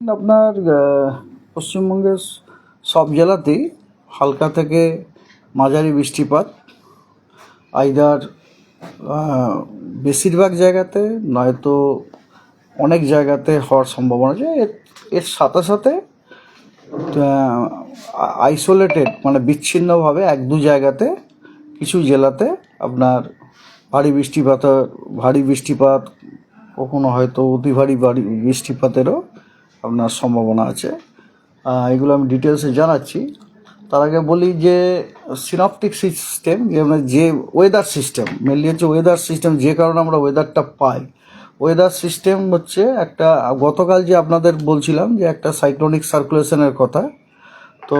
আপনার পশ্চিমবঙ্গের সব জেলাতেই হালকা থেকে মাঝারি বৃষ্টিপাত। আইদার বেশিরভাগ জায়গাতে নয়তো অনেক জায়গাতে হওয়ার সম্ভাবনা আছে এর সাথে সাথে আইসোলেটেড মানে বিচ্ছিন্নভাবে এক দু জায়গাতে কিছু জেলাতে আপনার ভারী বৃষ্টিপাত ভারী বৃষ্টিপাত, কখনো হয়তো অতি ভারী ভারী বৃষ্টিপাতেরও আপনার সম্ভাবনা আছে। এগুলো আমি ডিটেলসে জানাচ্ছি। তার আগে বলি যে সিনপটিক সিস্টেম যে ওয়েদার সিস্টেম মেনলি হচ্ছে ওয়েদার সিস্টেম যে কারণে আমরা ওয়েদারটা পাই। ওয়েদার সিস্টেম হচ্ছে একটা, গতকাল যে আপনাদের বলছিলাম যে একটা সাইক্লোনিক সার্কুলেশনের কথা, তো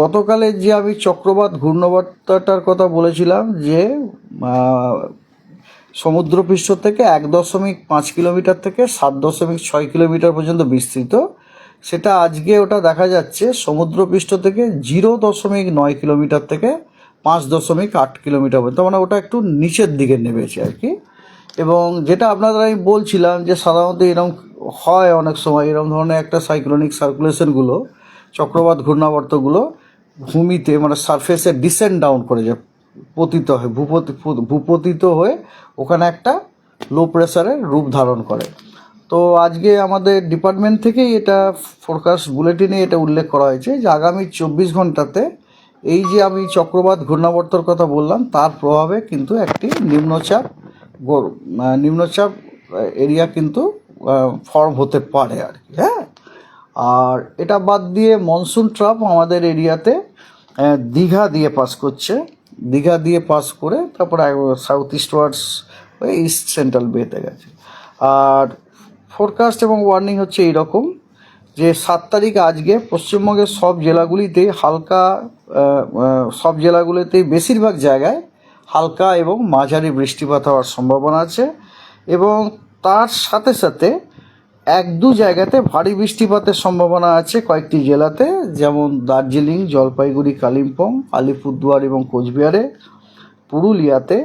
গতকালে যে আমি চক্রবাত ঘূর্ণবার্তাটার কথা বলেছিলাম যে সমুদ্রপৃষ্ঠ থেকে এক দশমিক পাঁচ কিলোমিটার থেকে সাত দশমিক ছয় কিলোমিটার পর্যন্ত বিস্তৃত। সেটা আজকে ওটা দেখা যাচ্ছে সমুদ্রপৃষ্ঠ থেকে জিরো দশমিক নয় কিলোমিটার থেকে পাঁচ দশমিক আট কিলোমিটার পর্যন্ত। মানে ওটা একটু নিচের দিকে নেমেছে আর কি। এবং যেটা আপনাদের আমি বলছিলাম যে সাধারণত এরকম হয় অনেক সময়, এরকম ধরনের একটা সাইক্লোনিক সার্কুলেশনগুলো চক্রবাত ঘূর্ণাবর্তগুলো ভূমিতে মানে সারফেসে ডিসেন্ড ডাউন করে যায়। পতিত হয়, ভূপতি, ভূপতিত হয়ে ওখানে একটা লো প্রেসারের রূপ ধারণ করে। তো আজকে আমাদের ডিপার্টমেন্ট থেকেই এটা ফোরকাস্ট বুলেটিনে এটা উল্লেখ করা হয়েছে যে আগামী চব্বিশ ঘন্টাতে এই যে আমি চক্রবাত ঘূর্ণাবর্তর কথা বললাম, তার প্রভাবে কিন্তু একটি নিম্নচাপ নিম্নচাপ এরিয়া কিন্তু ফর্ম হতে পারে আর কি হ্যাঁ? আর এটা বাদ দিয়ে মনসুন ট্রাপ আমাদের এরিয়াতে দীঘা দিয়ে পাস করছে। দীঘা দিয়ে পাস করে তারপরে southeastwards east central বেতে গেছে। আর ফোরকাস্ট এবং ওয়ার্নিং হচ্ছে এইরকম যে সাত তারিখ আজকে পশ্চিমবঙ্গের সব জেলাগুলিতেই হালকা সব জেলাগুলিতেই বেশিরভাগ জায়গায় হালকা এবং মাঝারি বৃষ্টিপাত হওয়ার সম্ভাবনা আছে। এবং তার সাথে সাথে এক দু জায়গাতে ভারী বৃষ্টিপাতের সম্ভাবনা আছে কয়েকটি জেলাতে, যেমন দার্জিলিং, জলপাইগুড়ি, কালিম্পং, আলিপুরদুয়ার এবং কোচবিহারে, পুরুলিয়াতে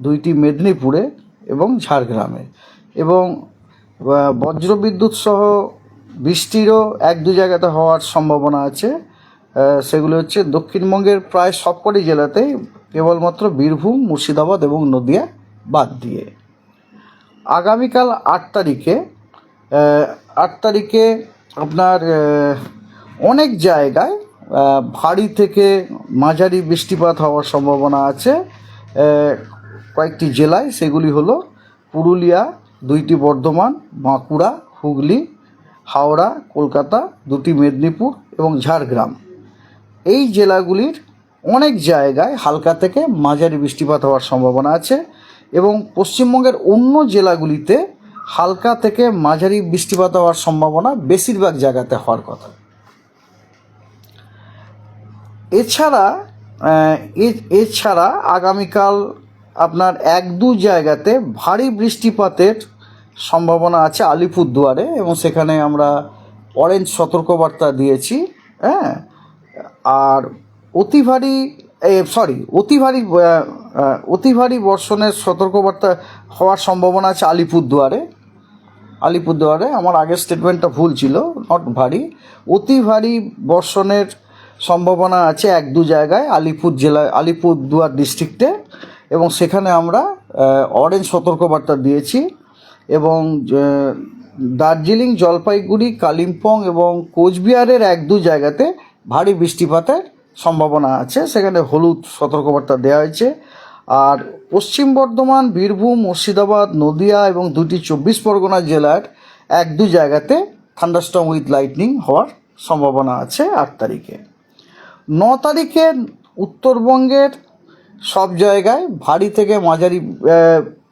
দুইটি মেদিনীপুরে এবং ঝাড়গ্রামে। এবং বজ্রবিদ্যুৎ সহ বৃষ্টিরও এক দু জায়গাতে হওয়ার সম্ভাবনা আছে। সেগুলো হচ্ছে দক্ষিণবঙ্গের প্রায় সবকটি জেলাতেই কেবলমাত্র বীরভূম, মুর্শিদাবাদ এবং নদিয়া বাদ দিয়ে। আগামীকাল আট তারিখে আট তারিখে আপনার অনেক জায়গায় ভারী থেকে মাঝারি বৃষ্টিপাত হওয়ার সম্ভাবনা আছে। কয়েকটি জেলায় সেগুলি হলো পুরুলিয়া, দুইটি বর্ধমান, বাঁকুড়া, হুগলি, হাওড়া, কলকাতা, দুটি মেদিনীপুর এবং ঝাড়গ্রাম। এই জেলাগুলির অনেক জায়গায় হালকা থেকে মাঝারি বৃষ্টিপাত হওয়ার সম্ভাবনা আছে এবং পশ্চিমবঙ্গের অন্য জেলাগুলিতে হালকা থেকে মাঝারি বৃষ্টিপাত হওয়ার সম্ভাবনা বেশিরভাগ জায়গাতে হওয়ার কথা। এছাড়া এছাড়া আগামীকাল আপনার এক দু জায়গাতে ভারী বৃষ্টিপাতের সম্ভাবনা আছে আলিপুরদুয়ারে এবং সেখানে আমরা অরেঞ্জ সতর্কবার্তা দিয়েছি হ্যাঁ? আর অতি ভারী সরি অতি ভারী অতি ভারী বর্ষণের সতর্কবার্তা হওয়ার সম্ভাবনা আছে আলিপুরদুয়ারে। আলিপুরদুয়ারে। আমার আগের স্টেটমেন্টটা ভুল ছিল নট ভারী। অতি ভারী বর্ষণের সম্ভাবনা আছে এক দু জায়গায়, আলিপুর জেলায় আলিপুরদুয়ার ডিস্ট্রিক্টে এবং সেখানে আমরা অরেঞ্জ সতর্কবার্তা দিয়েছি। এবং দার্জিলিং, জলপাইগুড়ি, কালিম্পং এবং কোচবিহারের এক দু জায়গাতে ভারী বৃষ্টিপাতের সম্ভাবনা আছে। সেখানে হলুদ সতর্কবার্তা দেওয়া হয়েছে। আর পশ্চিম বর্ধমান, বীরভূম, মুর্শিদাবাদ, নদিয়া এবং দুটি চব্বিশ পরগনা জেলার এক দুই জায়গাতে থান্ডারস্টর্ম উইথ লাইটনিং হওয়ার সম্ভাবনা আছে আট তারিখে। ন তারিখে উত্তরবঙ্গের সব জায়গায় ভারী থেকে মাঝারি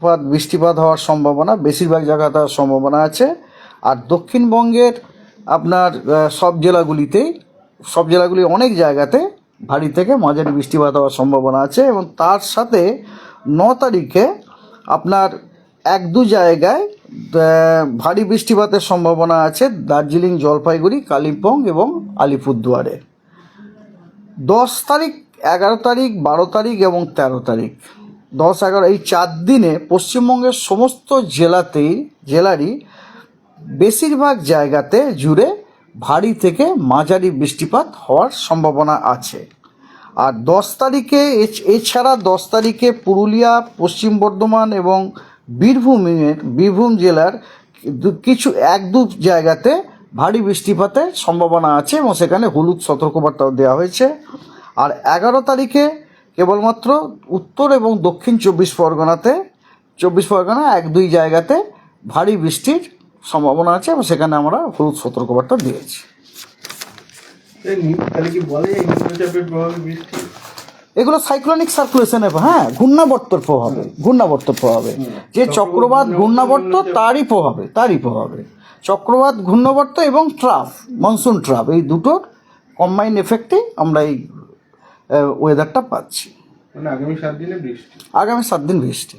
পাত, বৃষ্টিপাত হওয়ার সম্ভাবনা, বেশিরভাগ জায়গাতে হওয়ার সম্ভাবনা আছে। আর দক্ষিণবঙ্গের আপনার সব জেলাগুলিতেই, সব জেলাগুলি অনেক জায়গাতে ভারী থেকে মাঝারি বৃষ্টিপাত হওয়ার সম্ভাবনা আছে এবং তার সাথে ন তারিখে আপনার এক দু জায়গায় ভারী বৃষ্টিপাতের সম্ভাবনা আছে দার্জিলিং, জলপাইগুড়ি, কালিম্পং এবং আলিপুরদুয়ারে। দশ তারিখ, এগারো তারিখ, বারো তারিখ এবং তেরো তারিখ। দশ, এগারো, এই চার দিনে পশ্চিমবঙ্গের সমস্ত জেলাতেই, জেলারই বেশিরভাগ জায়গাতে জুড়ে ভারী থেকে মাঝারি বৃষ্টিপাত হওয়ার সম্ভাবনা আছে। আর দশ তারিখে, এছ- এছাড়া দশ তারিখে পুরুলিয়া, পশ্চিম বর্ধমান এবং বীরভূমের বীরভূম জেলার কিছু এক দু জায়গাতে ভারী বৃষ্টিপাতের সম্ভাবনা আছে এবং সেখানে হলুদ সতর্কবার্তাও দেওয়া হয়েছে। আর এগারো তারিখে কেবলমাত্র উত্তর এবং দক্ষিণ চব্বিশ পরগনাতে, চব্বিশ পরগনা এক দুই জায়গাতে ভারী বৃষ্টির সম্ভাবনা আছে এবং সেখানে আমরা হলুদ সতর্কবার্তা দিয়েছি। তাহলে কি বলা যায় নিম্নচাপের প্রভাবে বৃষ্টি এগুলো সাইক্লোনিক সার্কুলেশনের হ্যাঁ ঘূর্ণাবর্তর প্রভাবে ঘূর্ণাবর্তর প্রভাবে। যে চক্রবাত ঘূর্ণাবর্ত তারই প্রভাবে তারই প্রভাবে। চক্রবাত ঘূর্ণাবর্ত এবং ট্রাফ মনসুন ট্রাফ এই দুটোর কম্বাইন এফেক্টে আমরা এই ওয়েদারটা পাচ্ছি। মানে আগামী সাত দিনে বৃষ্টি। আগামী সাত দিন বৃষ্টি।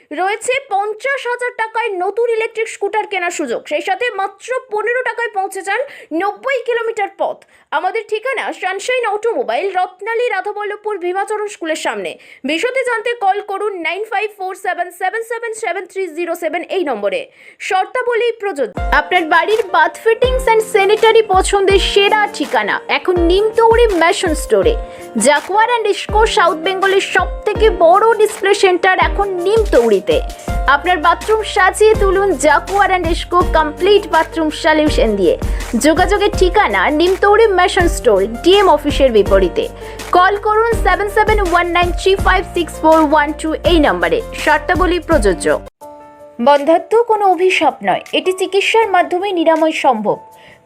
রয়েছে পঞ্চাশ হাজার টাকায় নতুন ইলেকট্রিক স্কুটার কেনার সুযোগ। সেই সাথে মাত্র পনেরো টাকায় পৌঁছে যান নব্বই কিলোমিটার পথ। আমাদের ঠিকানা সানশাইন অটোমোবাইল, রত্নালী, রাধাবল্লভপুর, ভীমাচরণ স্কুলের সামনে। বিশদে জানতে কল করুন nine five four seven seven seven seven three zero seven এই নম্বরে। শর্তাবলী প্রযোজ্য। আপনার বাড়ির বাথ ফিটিংস অ্যান্ড স্যানিটারি পছন্দের সেরা ঠিকানা এখন নিমতৌড়ি ম্যাশন স্টোরে। জাকুয়ার অ্যান্ড ইস্কো সাউথ বেঙ্গলের সব থেকে বড় ডিসপ্লে সেন্টার এখন নিমতৌড়িতে আপনার বাথরুম সাজিয়ে তুলুন Jaquar and Essco complete bathroom solution দিয়ে। যোগাযোগের ঠিকানা নিমতৌড়ি ম্যাশন স্টোর ডিএম অফিসের বিপরীতে। কল করুন seven seven one nine three five six four one two এই নম্বরে। শর্তাবলী প্রযোজ্য। বন্ধাত্ম কোনো অভিশাপ নয়। এটি চিকিৎসার মাধ্যমে নিরাময় সম্ভব।